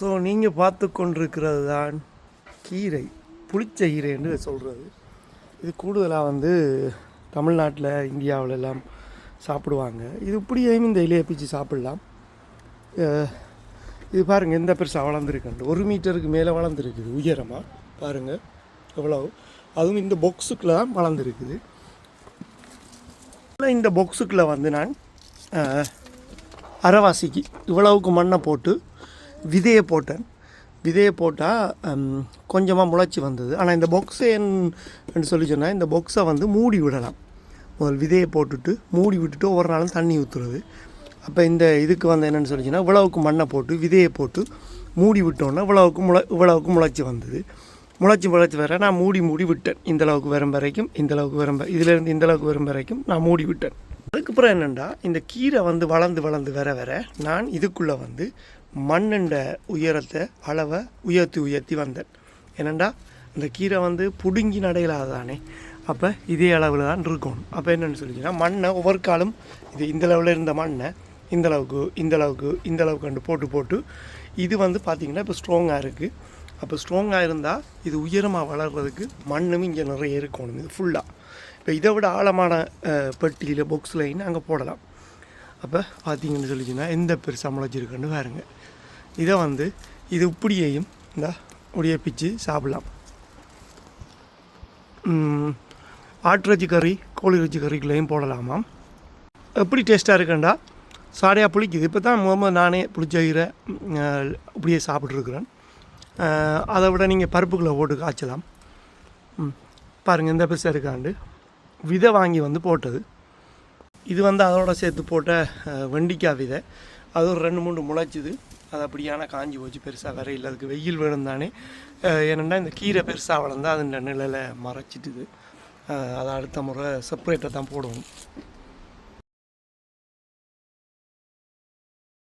So நீங்கள் பார்த்து கொண்டிருக்கிறது தான் கீரை புளிச்ச கீரை என்று சொல்கிறது இது கூடுதலாக வந்து தமிழ்நாட்டில் இந்தியாவில் எல்லாம் சாப்பிடுவாங்க. இது இப்படியும் இந்த இலையை பிச்சு சாப்பிடலாம். இது பாருங்கள் எந்த பெருசாக வளர்ந்துருக்குண்டு ஒரு மீட்டருக்கு மேலே வளர்ந்துருக்குது உயரமாக பாருங்கள் எவ்வளோ அதுவும் இந்த பாக்ஸுக்குள்ளே தான் வளர்ந்துருக்குது. இந்த பாக்ஸுக்குள்ளே வந்து நான் அரைவாசிக்கு இவ்வளவுக்கு மண்ணை போட்டு விதையை போட்டேன். விதையை போட்டால் கொஞ்சமாக முளைச்சி வந்தது. ஆனால் இந்த பொக்ஸை என்று சொல்லி சொன்னால் இந்த பொக்ஸை வந்து மூடி விடலாம். முதல் விதையை போட்டுட்டு மூடி விட்டுட்டு ஒவ்வொரு நாளும் தண்ணி ஊற்றுறது அப்போ இந்த இதுக்கு வந்து என்னென்னு சொல்லி சொன்னால் இவ்வளவுக்கு மண்ணை போட்டு விதையை போட்டு மூடி விட்டோன்னா இவ்வளவுக்கு முளை இவ்வளவுக்கு முளைச்சி வந்தது. முளைச்சி முளைச்சி வர நான் மூடி மூடி விட்டேன். இந்த அளவுக்கு வரும் வரைக்கும் இந்த அளவுக்கு வரும் வ- இதிலேருந்து இந்த அளவுக்கு வரும் வரைக்கும் நான் மூடி விட்டேன். அதுக்கப்புறம் என்னென்னா இந்த கீரை வந்து வளர்ந்து வளர்ந்து வர வர நான் இதுக்குள்ளே வந்து மண்ணுண்ட உயரத்தை அளவை உயர்த்தி உயர்த்தி வந்தேன். என்னென்னா இந்த கீரை வந்து புடுங்கி நடையிலாதானே? அப்போ இதே அளவில் தான் இருக்கணும். அப்போ என்னென்னு சொல்லிச்சுன்னா மண்ணை ஒவ்வொரு காலம் இது இந்த அளவில் இருந்த மண்ணை இந்த அளவுக்கு இந்த அளவுக்கு இந்த அளவுக்கு கண்டு போட்டு போட்டு இது வந்து பார்த்திங்கன்னா இப்போ ஸ்ட்ராங்காக இருக்குது அப்போ ஸ்ட்ராங்காக இருந்தால் இது உயரமாக வளர்கிறதுக்கு மண்ணும் இங்கே நிறைய இருக்கணும் இது ஃபுல்லாக இப்போ இதை விட ஆழமான பெட்டியில் பாக்ஸில் அங்கே போடலாம். அப்போ பார்த்தீங்கன்னு சொல்லிச்சுன்னா எந்த பெருசாக முளைச்சிருக்குன்னு பாருங்க. இதை வந்து இது இப்படியையும் இந்த உடைய பிச்சு சாப்பிடலாம். ஆட்டுறச்சி கறி கோழி இறைச்சி கறிக்குள்ளேயும் போடலாமாம் எப்படி டேஸ்ட்டாக இருக்குண்டா? சாடையாக புளிக்குது. இப்போ தான் முதல்ல நானே புளிச்சகிற கீரை இப்படியே சாப்பிட்ருக்குறேன் அதை விட நீங்கள் பருப்புக்குள்ளே போட்டு காய்ச்சலாம். ம், பாருங்கள் எந்த பெருசாக இருக்காண்டு. விதை வாங்கி வந்து போட்டது. இது வந்து அதோட சேர்த்து போட்ட வெண்டிக்காய் விதை. அது ஒரு ரெண்டு மூணு முளைச்சிது. அது அப்படியான காஞ்சி போச்சு. பெருசாக வேற இல்லை. அதுக்கு வெயில் வேணும் தானே. என்னென்னா இந்த கீரை பெருசாக வளர்ந்தால் அது நிழலை மறைச்சிட்டுது. அதை அடுத்த முறை செப்பரேட்டாக தான் போடுவோம்